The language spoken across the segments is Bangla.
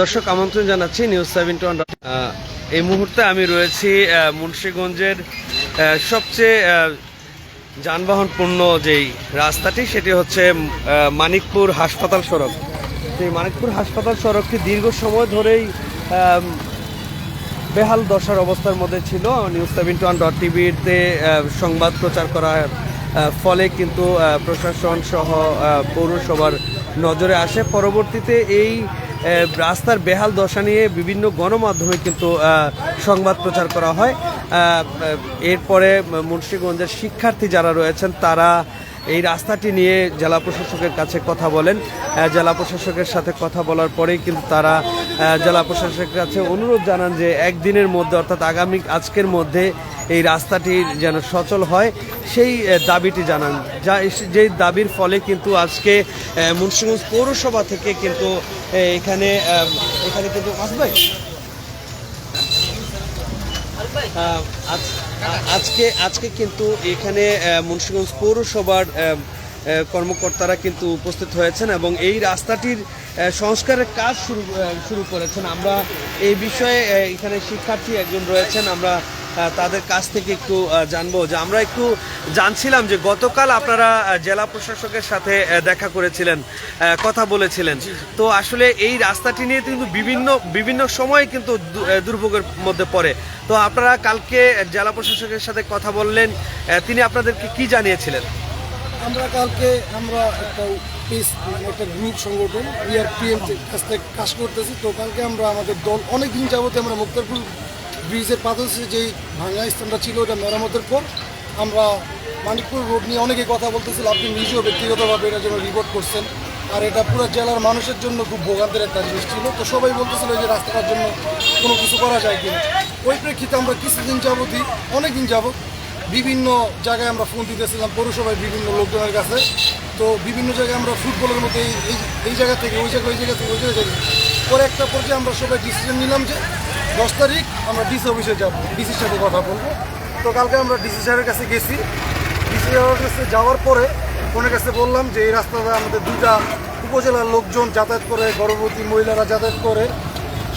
দর্শক, আমন্ত্রণ জানাচ্ছি নিউজ সেভেন টু এই মুহূর্তে আমি রয়েছি মুন্সীগঞ্জের সবচেয়ে যানবাহনপূর্ণ যেই রাস্তাটি, সেটি হচ্ছে মানিকপুর হাসপাতাল সড়ক। সেই মানিকপুর হাসপাতাল সড়কটি দীর্ঘ সময় ধরেই বেহাল দশার অবস্থার মধ্যে ছিল। নিউজ সেভেন টু ডট টিভিতে সংবাদ প্রচার করার ফলে কিন্তু প্রশাসন সহ পৌরসভার নজরে আসে। পরবর্তীতে এই রাস্তার বেহাল দশা নিয়ে বিভিন্ন গণমাধ্যমে কিন্তু সংবাদ প্রচার করা হয়। এরপরে মুন্সিগঞ্জের শিক্ষার্থী যারা রয়েছেন, তারা এই রাস্তাটি নিয়ে জেলা প্রশাসকের কাছে কথা বলেন। জেলা প্রশাসকের সাথে কথা বলার পরেই কিন্তু তারা জেলা প্রশাসকের কাছে অনুরোধ জানান যে, একদিনের মধ্যে, অর্থাৎ আগামী আজকের মধ্যে এই রাস্তাটি যেন সচল হয়, সেই দাবিটি জানান। যা যেই দাবির ফলে কিন্তু আজকে মুন্সিগঞ্জ পৌরসভা থেকে কিন্তু এখানে এখানে কিন্তু আসবে আজকে আজকে কিন্তু এখানে মুন্সিগঞ্জ পৌরসভার কর্মকর্তারা কিন্তু উপস্থিত হয়েছেন এবং এই রাস্তাটির সংস্কারের কাজ শুরু শুরু করেছেন। আমরা এই বিষয়ে এখানে শিক্ষার্থী একজন রয়েছেন। আমরা তাদের কাছ থেকে একটু জানব যে আমরা একটু জানছিলাম যে গতকাল আপনারা জেলা প্রশাসকের সাথে দেখা করেছিলেন কথা বলেছিলেন। তো আসলে এই রাস্তাটি নিয়ে কিন্তু বিভিন্ন বিভিন্ন সময় কিন্তু দুর্ভোগের মধ্যে পড়ে। তো আপনারা কালকে জেলা প্রশাসকের সাথে কথা বললেন তিনি আপনাদেরকে কি জানিয়েছিলেন? আমরা কালকে আমরা একটা পিস মানে একটা গ্রুপ সংগঠন ইআরপিএম কাছ থেকে কাজ করতেছি। তো কালকে আমরা আমাদের দল অনেক দিন যাবতে আমরা মুক্তারপুর ব্রিজের পাশে যেই ভাঙা স্থানটা ছিল, ওটা মেরামতের পর আমরা মানিকপুর রোড নিয়ে অনেকে কথা বলতেছিল, আপনি নিজেও ব্যক্তিগতভাবে এটার জন্য রিপোর্ট করছেন। আর এটা পুরো জেলার মানুষের জন্য খুব ভোগান্তের একটা জিনিস ছিল। তো সবাই বলতেছিল যে রাস্তাটার জন্য কোনো কিছু করা যায় কিনা। ওই প্রেক্ষিতে আমরা কিছুদিন যাবতই অনেক দিন যাবত বিভিন্ন জায়গায় আমরা ফোন দিতেছিলাম, পৌরসভায় বিভিন্ন লোকজনের কাছে। তো বিভিন্ন জায়গায় আমরা ফুটবলের মধ্যে এই, এই- জায়গা থেকে, ওই জায়গায় ওই জায়গা থেকে, ওই জায়গায় যাই পরে একটা পর্যায়ে আমরা সবাই ডিসিশন নিলাম যে দশ তারিখ আমরা ডিসি অফিসে যাব ডিসির সাথে কথা বলব। তো কালকে আমরা ডিসি সাহেবের কাছে গেছি। ডিসি সাহেবের কাছে যাওয়ার পরে ওনার কাছে বললাম যে, এই রাস্তাটা আমাদের দুটা উপজেলার লোকজন যাতায়াত করে, গর্ভবতী মহিলারা যাতায়াত করে,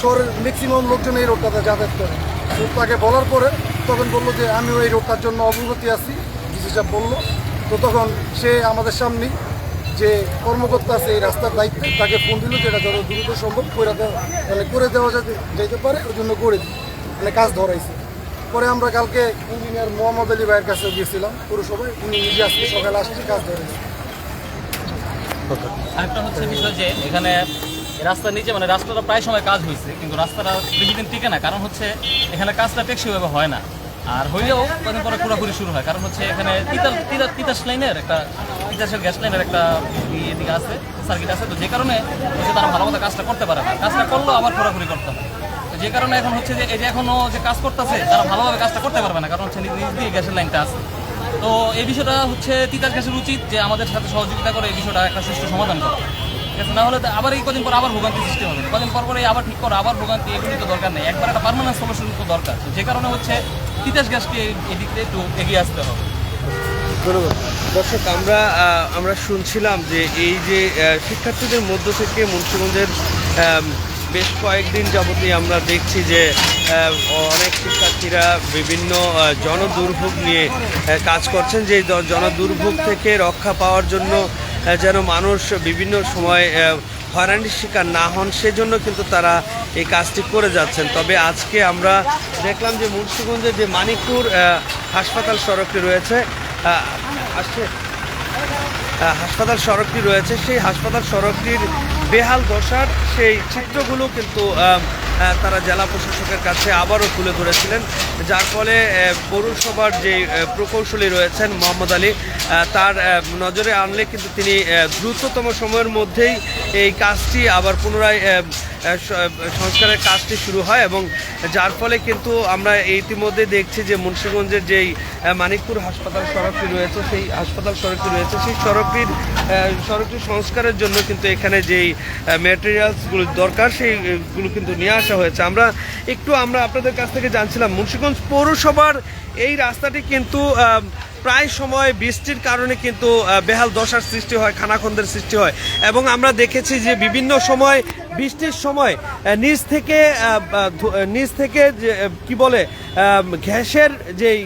শহরের ম্যাক্সিমাম লোকজন এই রোডটাতে যাতায়াত করে। তো তাকে বলার পরে তখন বলল যে, আমিও এই রোডটার জন্য অবগতি আছি ডিসি সাহেব বলল। তো তখন সে আমাদের সামনেই যে কর্মকর্তা আছে, এই রাস্তার দায়িত্বে, তাকে ফোন দিল যে এটা যত দ্রুত সম্ভব করে দেওয়া মানে করে দেওয়া যাতে যেতে পারে ওই জন্য করে দিই। মানে কাজ ধরাইছে। পরে আমরা কালকে ইঞ্জিনিয়ার মোহাম্মদ আলী ভাইয়ের কাছে গিয়েছিলাম, পুরসভায়। উনি নিজে আজকে সকালে আসছে, কাজ ধরেছে হচ্ছে যে, এখানে মানে রাস্তাটা প্রায় সময় কাজ হয়েছে কিন্তু রাস্তাটা বেশি দিন না, কারণ হচ্ছে এখানে কাজটা হয় না। আর হইলেও কদিন পরে পুরোপুরি শুরু হয়, কারণ হচ্ছে এখানে তিতাস লাইনের একটা তিতাসের গ্যাস লাইনের একটা এদিকে আছে সার্কিট আছে। তো যে কারণে হচ্ছে তারা ভালো মতো কাজটা করতে পারে না। কাজটা করলেও আবার পুরোপুরি করতে হয়। তো যে কারণে এখন হচ্ছে যে, এই যে এখনও যে কাজ করতেছে, তারা ভালোভাবে কাজটা করতে পারবে না, কারণ হচ্ছে নিজ দিয়ে গ্যাসের লাইনটা আছে। তো এই বিষয়টা হচ্ছে তিতাস গ্যাসের উচিত যে আমাদের সাথে সহযোগিতা করে এই বিষয়টা একটা সুষ্ঠু সমাধান করা। ঠিক আছে, না হলে তো আবার এই কদিন পর আবার ভোগান্তি সৃষ্টি হবে। কদিন পর পরে আবার ঠিক করো আবার ভোগান্তি এগুলি তো দরকার নেই। একবার একটা পার্মানেন্ট সলিউশন তো দরকার। যে কারণে হচ্ছে তিতাস গ্যাসকে এদিক একটু এগিয়ে আসতে হবে। দর্শক, আমরা আমরা শুনছিলাম যে এই যে শিক্ষার্থীদের মধ্য থেকে মুন্সিগঞ্জের বেশ কয়েকদিন যাবতীয় আমরা দেখছি যে অনেক শিক্ষার্থীরা বিভিন্ন জনদুর্ভোগ নিয়ে কাজ করছেন, যে জনদুর্ভোগ থেকে রক্ষা পাওয়ার জন্য যেন মানুষ বিভিন্ন সময় হয়রানির শিকার না হন, সেজন্য কিন্তু তারা এই কাজটি করে যাচ্ছেন। তবে আজকে আমরা দেখলাম যে মুন্সিগঞ্জের যে মানিকপুর হাসপাতাল সড়কটি রয়েছে আসছে। হাসপাতাল সড়কটি রয়েছে। সেই হাসপাতাল সড়কটির বেহাল দশার সেই চিত্রগুলো কিন্তু তারা জেলা প্রশাসকের কাছে আবারও তুলে ধরেছিলেন। যার ফলে পৌরসভার যে প্রকৌশলী রয়েছেন মোহাম্মদ আলী তার নজরে আনলে কিন্তু তিনি দ্রুততম সময়ের মধ্যেই এই কাজটি আবার পুনরায় সংস্কারের কাজটি শুরু হয় এবং যার ফলে কিন্তু আমরা ইতিমধ্যে দেখছি যে মুন্সিগঞ্জের যেই মানিকপুর হাসপাতাল সড়কটি রয়েছে, সেই হাসপাতাল সড়কটি রয়েছে, সেই সড়কটির সড়কটি সংস্কারের জন্য কিন্তু এখানে যেই ম্যাটেরিয়ালসগুলো দরকার, সেইগুলো কিন্তু নিয়ে আসা হয়েছে। আমরা একটু, আমরা আপনাদের কাছ থেকে জানছিলাম, মুন্সিগঞ্জ পৌরসভার এই রাস্তাটি কিন্তু প্রায় সময় বৃষ্টির কারণে কিন্তু বেহাল দশার সৃষ্টি হয়, খানাখন্দের সৃষ্টি হয়। এবং আমরা দেখেছি যে বিভিন্ন সময়, বৃষ্টির সময় নিচ থেকে নিচ থেকে কি বলে গ্যাসের যেই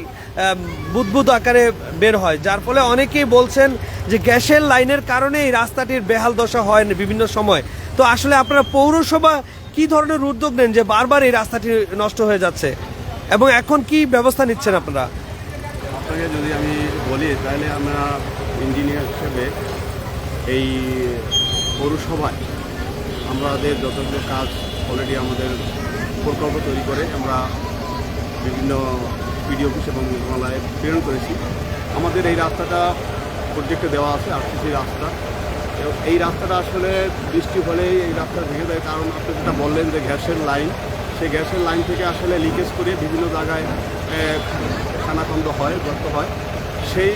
বুদবুদ আকারে বের হয়। যার ফলে অনেকেই বলছেন যে গ্যাসের লাইনের কারণে এই রাস্তাটির বেহাল দশা হয় বিভিন্ন সময়। তো আসলে আপনারা পৌরসভা কি ধরনের উদ্যোগ নেন যে বারবার এই রাস্তাটি নষ্ট হয়ে যাচ্ছে? এবং এখন কি ব্যবস্থা নিচ্ছেন আপনারা? আপনাকে যদি আমি বলি, তাহলে আমরা ইঞ্জিনিয়ার হিসেবে এই পৌরসভায় আমাদের যতগুলো কাজ অলরেডি আমাদের প্রকল্প তৈরি করে, আমরা বিভিন্ন পিডি অফিস এবং নীতিমালায় প্রেরণ করেছি। আমাদের এই রাস্তাটা প্রজেক্টে দেওয়া আছে আরসিসি রাস্তা। এই রাস্তাটা আসলে বৃষ্টি হলেই এই রাস্তা ভেঙে যায় কারণ আপনি যেটা বললেন যে গ্যাসের লাইন, সেই গ্যাসের লাইন থেকে আসলে লিকেজ করে বিভিন্ন জায়গায় খানাখন্দ হয় গর্ত হয়, সেই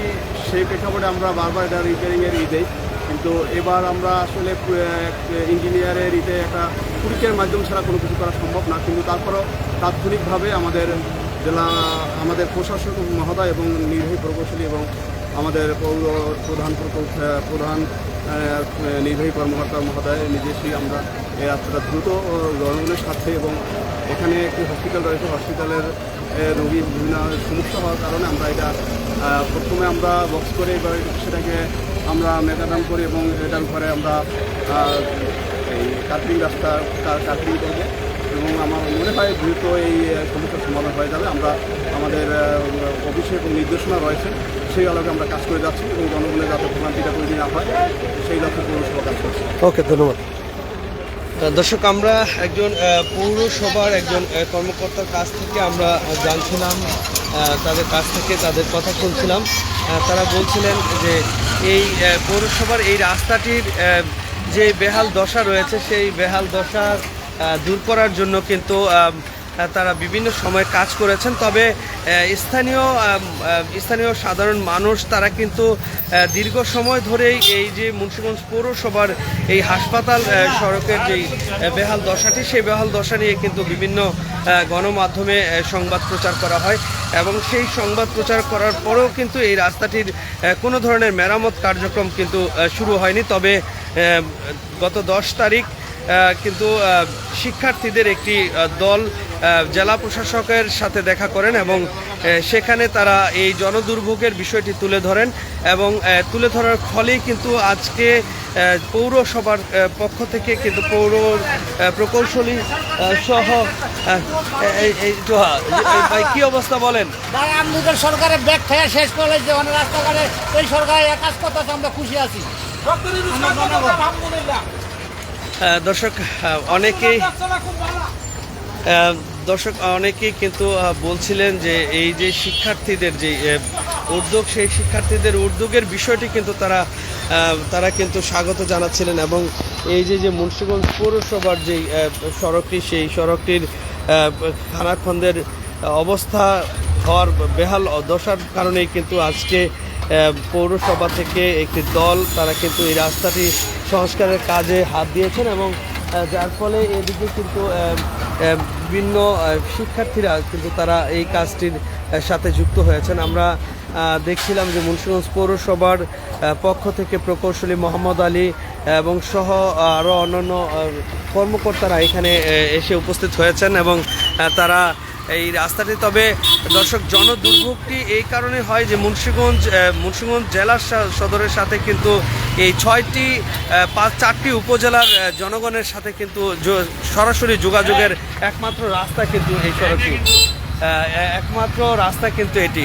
সেই প্রেক্ষাপটে আমরা বারবার এটা রিপেয়ারিংয়ের ই দেই। কিন্তু এবার আমরা আসলে ইঞ্জিনিয়ারের ইতে একটা কুড়িকের মাধ্যম ছাড়া কোনো কিছু করা সম্ভব না। কিন্তু তারপরও তাৎক্ষণিকভাবে আমাদের জেলা, আমাদের প্রশাসক মহোদয় এবং নির্বাহী প্রকৌশলী এবং আমাদের পৌর প্রধান প্রধান নির্বাহী কর্মকর্তা মহোদয় নিজস্বই আমরা এই রাস্তাটা দ্রুত জনগণের স্বার্থে এবং এখানে একটি হসপিটাল রয়েছে। হসপিটালের রোগী বিভিন্ন সমস্যা হওয়ার কারণে আমরা এটা প্রথমে আমরা বক্স করে এবার সেটাকে আমরা মেকাডাম করি এবং এটার ঘরে আমরা এই কাটিং রাস্তা কাটিং করব। এবং আমার মনে হয় দ্রুত এই সমস্যার সমাধান হয়ে যাবে। আমরা আমাদের অফিসে এবং নির্দেশনা রয়েছে। সেই আলোকে আমরা কাজ করে যাচ্ছি এবং জনগণের যাতে ভোগান্তিটা তৈরি না হয় সেই লক্ষ্যে পৌরসভা কাজ করছে। ওকে ধন্যবাদ। দর্শক আমরা একজন পৌরসভার একজন কর্মকর্তার কাছ থেকে আমরা জানছিলাম তাদের কাছ থেকে তাদের কথা শুনছিলাম। তারা বলছিলেন যে এই পৌরসভার এই রাস্তাটির যে বেহাল দশা রয়েছে সেই বেহাল দশা দূর করার জন্য কিন্তু তারা বিভিন্ন সময় কাজ করেছেন। তবে স্থানীয় স্থানীয় সাধারণ মানুষ তারা কিন্তু দীর্ঘ সময় ধরেই এই যে মুন্সিগঞ্জ পৌরসভার এই হাসপাতাল সড়কের যেই বেহাল দশাটি, সেই বেহাল দশা নিয়ে কিন্তু বিভিন্ন গণমাধ্যমে সংবাদ প্রচার করা হয় এবং সেই সংবাদ প্রচার করার পরেও কিন্তু এই রাস্তাটির কোনো ধরনের মেরামত কার্যক্রম কিন্তু শুরু হয়নি। তবে গত দশ তারিখ কিন্তু শিক্ষার্থীদের একটি দল জেলা প্রশাসকের সাথে দেখা করেন এবং সেখানে তারা এই জনদুর্ভোগের বিষয়টি তুলে ধরেন এবং তুলে ধরার ফলেই কিন্তু আজকে পৌরসভার পক্ষ থেকে কিন্তু পৌর প্রকৌশলী সহ এই- এই তো, এই ভাই কি অবস্থা বলেন? ভাই আমাদের সরকারের ব্যাগ থেকে শেষ করে যে অনেক রাস্তাঘাটে এই সরকারের এক কাজ করতেছে আমরা খুশি আছি। দর্শক অনেকেই দর্শক, অনেকেই কিন্তু বলছিলেন যে এই যে শিক্ষার্থীদের যে উদ্যোগ, সেই শিক্ষার্থীদের উদ্যোগের বিষয়টি কিন্তু তারা তারা কিন্তু স্বাগত জানাচ্ছিলেন এবং এই যে যে মুন্সিগঞ্জ পৌরসভার যে সড়কটি, সেই সড়কটির খানাখন্দের অবস্থা হওয়ার বেহাল দশার কারণেই কিন্তু আজকে পৌরসভা থেকে একটি দল, তারা কিন্তু এই রাস্তাটি সংস্কারের কাজে হাত দিয়েছেন এবং যার ফলে এদিকে কিন্তু বিভিন্ন শিক্ষার্থীরা কিন্তু তারা এই কাজটির সাথে যুক্ত হয়েছেন। আমরা দেখছিলাম যে মুন্সিগঞ্জ পৌরসভার পক্ষ থেকে প্রকৌশলী মোহাম্মদ আলী এবং সহ আরও অন্যান্য কর্মকর্তারা এখানে এসে উপস্থিত হয়েছেন এবং তারা এই রাস্তাটি। তবে দর্শক, জনদুর্ভোগটি এই কারণে হয় যে মুন্সিগঞ্জ মুন্সিগঞ্জ জেলার সদরের সাথে কিন্তু এই ছয়টি পাঁচ, চারটি উপজেলার জনগণের সাথে কিন্তু সরাসরি যোগাযোগের একমাত্র রাস্তা কিন্তু এই সড়কটি। একমাত্র রাস্তা কিন্তু এটি।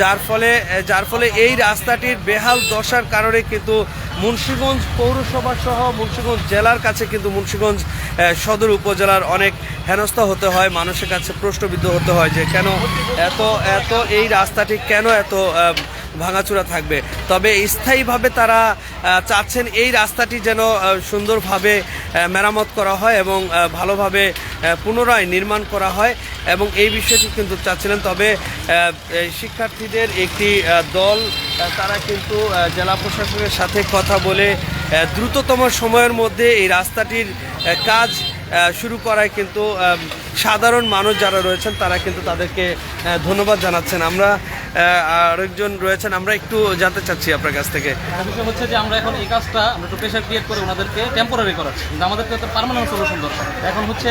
যার ফলে যার ফলে এই রাস্তাটির বেহাল দশার কারণে কিন্তু মুন্সিগঞ্জ পৌরসভা সহ মুন্সিগঞ্জ জেলার কাছে কিন্তু মুন্সিগঞ্জ সদর উপজেলার অনেক হেনস্থা হতে হয়, মানুষের কাছে প্রশ্নবিদ্ধ হতে হয় যে কেন এত এত এই রাস্তাটি কেন এত ভাঙাচুরা থাকবে? তবে স্থায়ীভাবে তারা চাচ্ছেন এই রাস্তাটি যেন সুন্দরভাবে মেরামত করা হয় এবং ভালোভাবে পুনরায় নির্মাণ করা হয়। এবং এই বিষয়টি কিন্তু চাচ্ছিলেন। তবে শিক্ষার্থীদের একটি দল তারা কিন্তু জেলা প্রশাসনের সাথে কথা বলে দ্রুততম সময়ের মধ্যে এই রাস্তাটির কাজ শুরু করায় কিন্তু সাধারণ মানুষ যারা রয়েছেন, তারা কিন্তু তাদেরকে ধন্যবাদ জানাচ্ছেন। আমরা আরেকজন রয়েছেন, আমরা একটু জানতে চাচ্ছি আপনার কাছ থেকে। বিষয় হচ্ছে যে আমরা এখন এই কাজটা, আমরা একটু প্রেশার ক্রিয়েট করে ওনাদেরকে টেম্পোরারি করাচ্ছি। আমাদেরকে একটা পার্মানেন্ট সলিউশন দরকার। এখন হচ্ছে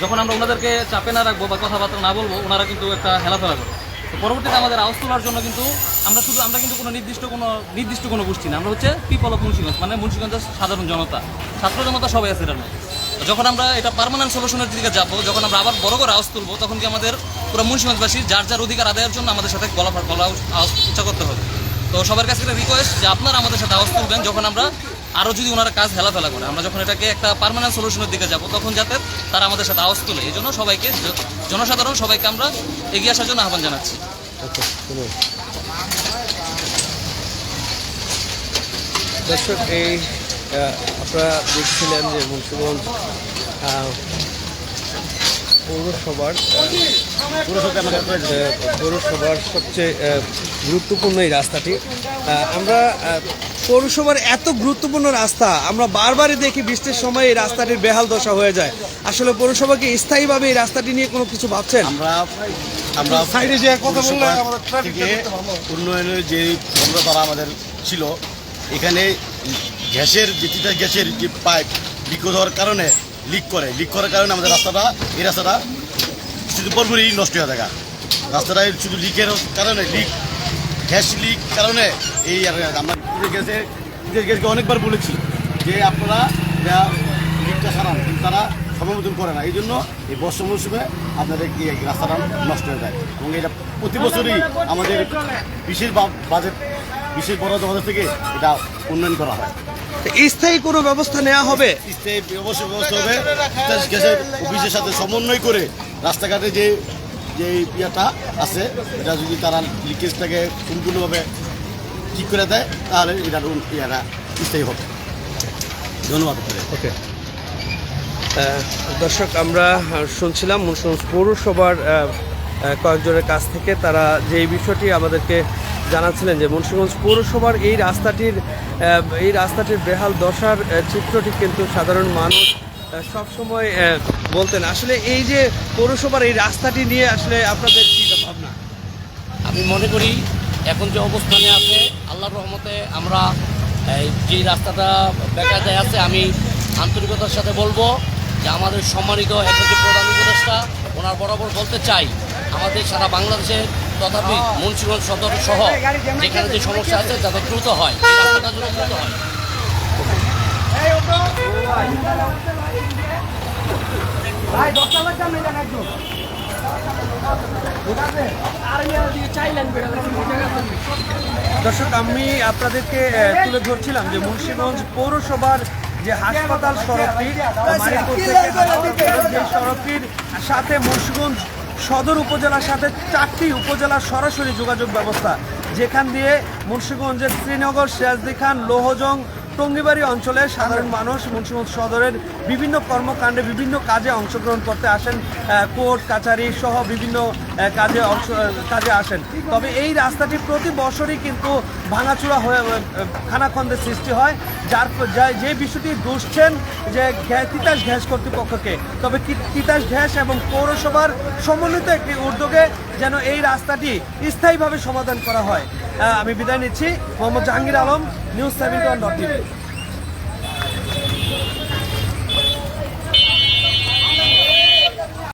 যখন আমরা ওনাদেরকে চাপে না রাখব বা কথাবার্তা না বলব, ওনারা কিন্তু একটা হেলাফেলা করে তো পরবর্তীতে আমাদের আওয়াজ তোলার জন্য কিন্তু আমরা শুধু, আমরা কিন্তু কোনো নির্দিষ্ট কোনো নির্দিষ্ট কোনো গোষ্ঠী না, আমরা হচ্ছে পিপল অফ মুন্সিগঞ্জ মানে মুন্সিগঞ্জের সাধারণ জনতা, ছাত্র জনতা সবাই আছে এটার মধ্যে। যখন আমরা এটা পার্মানেন্ট সলিউশনের দিকে যাব, যখন আমরা আবার বড় করে আওয়াজ তুলবো, তখন কি আমাদের পুরো মুন্সিগঞ্জবাসী যার যার অধিকার আদায়ের জন্য আমাদের সাথে গলা গলা উচ্চা করতে হবে। তো সবার কাছে একটা রিকোয়েস্ট যে আপনারা আমাদের সাথে আওয়াজ তুলবেন, যখন আমরা আরও যদি ওনারা কাজ হেলাফেলা করে, আমরা যখন এটাকে একটা পারমানেন্ট সলিউশনের দিকে যাব, তখন যাতে তারা আমাদের সাথে আওয়াজ তোলে। এই জন্য সবাইকে জনসাধারণ সবাইকে আমরা এগিয়ে আসার জন্য আহ্বান জানাচ্ছি। দর্শক, এই আপনারা দেখছিলেন যে মুন্সিগঞ্জ পৌরসভার পৌরসভার সবচেয়ে গুরুত্বপূর্ণ এই রাস্তাটি। আমরা পৌরসভার এত গুরুত্বপূর্ণ রাস্তা আমরা বারবারই দেখি বৃষ্টির সময় এই রাস্তাটির বেহাল দশা হয়ে যায়। আসলে পৌরসভাকে স্থায়ীভাবে এই রাস্তাটি নিয়ে কোনো কিছু ভাবছেন? আমরা আমরা সাইডে যে কথা বললে পৌরসভা আমাদের traffic থেকে টা করতে ভালো। উন্নয়নের যে বন্ধতারা আমাদের ছিল এখানে গ্যাসের যে গ্যাসের যে পাইপ লিক হওয়ার কারণে লিক করে লিক করার কারণে আমাদের রাস্তাটা, এই রাস্তাটা শুধু পরপরই নষ্ট হয়ে থাকা। রাস্তাটা শুধু লিকের কারণে লিক গ্যাস লিক কারণে এই আমরা গ্যাসকে অনেকবার বলেছি যে আপনারা লিকটা সারান কিন্তু তারা সময় মতন করে না। এই জন্য এই বর্ষা মৌসুমে আপনাদের কি রাস্তাটা নষ্ট হয়ে যায়। এবং এটা প্রতি বছরই আমাদের বিশেষ বাজেট, বিশেষ বরাদ্দ বাজেট থেকে এটা উন্নয়ন করা হয়। স্থায়ী কোনো ব্যবস্থা নেওয়া হবে? স্থায়ী অবশ্যই ব্যবস্থা হবে। গ্যাসের অফিসের সাথে সমন্বয় করে রাস্তাঘাটে যে যে ইয়েটা আছে এটা যদি তারা লিকেজটাকে সম্পূর্ণভাবে ঠিক করে দেয় তাহলে এটা ইয়ারা স্থায়ী হবে। ধন্যবাদ ওকে। দর্শক আমরা শুনছিলাম মুন্সিগঞ্জ পৌরসভার কয়েকজনের কাছ থেকে তারা যে এই বিষয়টি আমাদেরকে জানাচ্ছিলেন যে মুন্সিগঞ্জ পৌরসভার এই রাস্তাটির এই রাস্তাটির বেহাল দশার চিত্রটি কিন্তু সাধারণ মানুষ সব সময় বলতেন। আসলে এই যে পৌরসভার এই রাস্তাটি নিয়ে আসলে আপনাদের কি ভাবনা? আমি মনে করি এখন যে অবস্থানে আছে, আল্লাহর রহমতে আমরা যে রাস্তাটা বেকায়দায় আছে, আমি আন্তরিকতার সাথে বলব যে আমাদের সম্মানিত এখন যে প্রধান উপদেষ্টা, ওনার বরাবর বলতে চাই, আমাদের সারা বাংলাদেশে তথাপি মুন্সিগঞ্জ সদর সহ যেখানে যে সমস্যা আছে যাতে দ্রুত হয়। হয়। দর্শক আমি আপনাদেরকে তুলে ধরছিলাম যে মুন্সিগঞ্জ পৌরসভার যে হাসপাতাল সড়কটি মানিকপুর যে সড়কটির সাথে মুন্সিগঞ্জ সদর উপজেলার সাথে চারটি উপজেলার সরাসরি যোগাযোগ ব্যবস্থা। যেখান দিয়ে মুন্সিগঞ্জের শ্রীনগর, সিরাজদি খান, লোহজং টঙ্গিবাড়ি অঞ্চলের সাধারণ মানুষ মুন্সিগঞ্জ সদরের বিভিন্ন কর্মকাণ্ডে বিভিন্ন কাজে অংশগ্রহণ করতে আসেন কোর্ট, কাছারি সহ বিভিন্ন কাজে অংশ, কাজে আসেন। তবে এই রাস্তাটি প্রতি বছরই কিন্তু ভাঙাচুরা হয়ে খানাখন্দের সৃষ্টি হয়, যার যে বিষয়টি দুষছেন যে তিতাস ঘ্যাস কর্তৃপক্ষকে। তবে তিতাস গ্যাস এবং পৌরসভার সমন্বিত একটি উদ্যোগে যেন এই রাস্তাটি স্থায়ীভাবে সমাধান করা হয়। আমি বিদায় নিচ্ছি। Mohammad Jahangir Alam news one dot TV